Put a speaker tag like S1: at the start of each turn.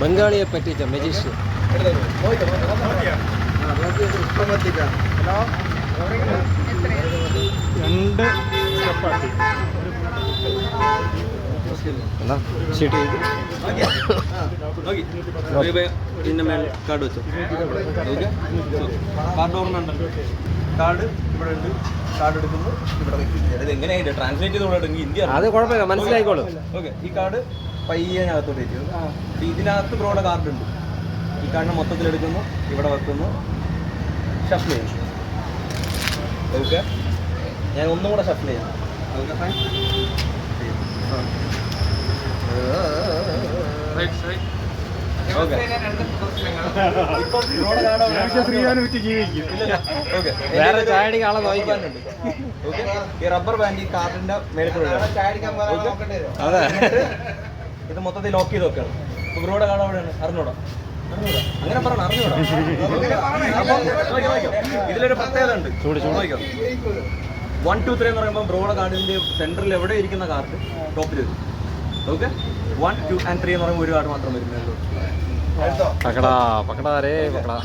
S1: ബംഗാളിയെ പറ്റിച്ച മെജീഷ്.
S2: രണ്ട് ചപ്പാത്തി.
S1: എന്നാ? ഷീട്ട് ചെയ്ത്
S3: ഇതിന്റെ മേലെ കാർഡ് വെച്ചോ. ഓക്കെ കാർഡ് ഓർമ്മ ഉണ്ട് കാർഡ് ഇവിടെ ഉണ്ട്. കാർഡ് എടുക്കുന്നു. ഇവിടെ വെക്കുന്നു. ഇത് എങ്ങനെയായിട്ട് ട്രാൻസ്ലേറ്റ് ചെയ്ത് ഇവിടെ
S1: അത് കുഴപ്പമില്ല. മനസ്സിലായിക്കോളൂ.
S3: ഓക്കെ. ഈ കാർഡ് പയ്യനകത്തോട്ട് വെച്ചു ഇതിനകത്ത് ബ്രോയുടെ കാർഡ് ഉണ്ട് ഈ കാർഡിനെ മൊത്തത്തിൽ എടുക്കുന്നു ഇവിടെ വെക്കുന്നു. ഷഫിൾ ചെയ്യുന്നു ഓക്കെ? ഞാൻ ഒന്നും കൂടെ ഷഫിൾ ചെയ്യാം. Okay fine okay. ഇപ്പം ബ്രോയുടെ കാർഡ്
S2: ശ്രീകാരം വിറ്റ് ജീവിക്കും.
S3: ഓക്കെ.
S1: വേറെ ചായടിക്ക് ആളെ നോക്കാനുണ്ട്
S3: ഓക്കെ? ഈ റബ്ബർ ബാൻഡ് ഈ കാർഡിന്റെ
S1: അതെ.
S3: ഇത് മൊത്തത്തിൽ ലോക്ക് ചെയ്ത് ഇപ്പൊ ബ്രോയുടെ കാണാൻ അവിടെയാണ് അറിഞ്ഞൂടാ. അങ്ങനെ പറയണം അറിഞ്ഞൂടാ. ഇതിലൊരു പ്രത്യേകത ഉണ്ട്. നോക്കിയോ. വൺ ടു ത്രീ എന്ന് പറയുമ്പോൾ ബ്രോഡ കാർഡിന്റെ സെന്ററിൽ എവിടെ ഇരിക്കുന്ന കാർഡ് ടോപ്പിൽ വരും okay one two and three എന്ന് പറയുമ്പോൾ ഒരു കാർഡ് മാത്രം വരുന്നുള്ളൂ. മേളിലോട്ട്.
S1: പക്കടാ പക്കടാ. രേ പക്കടാ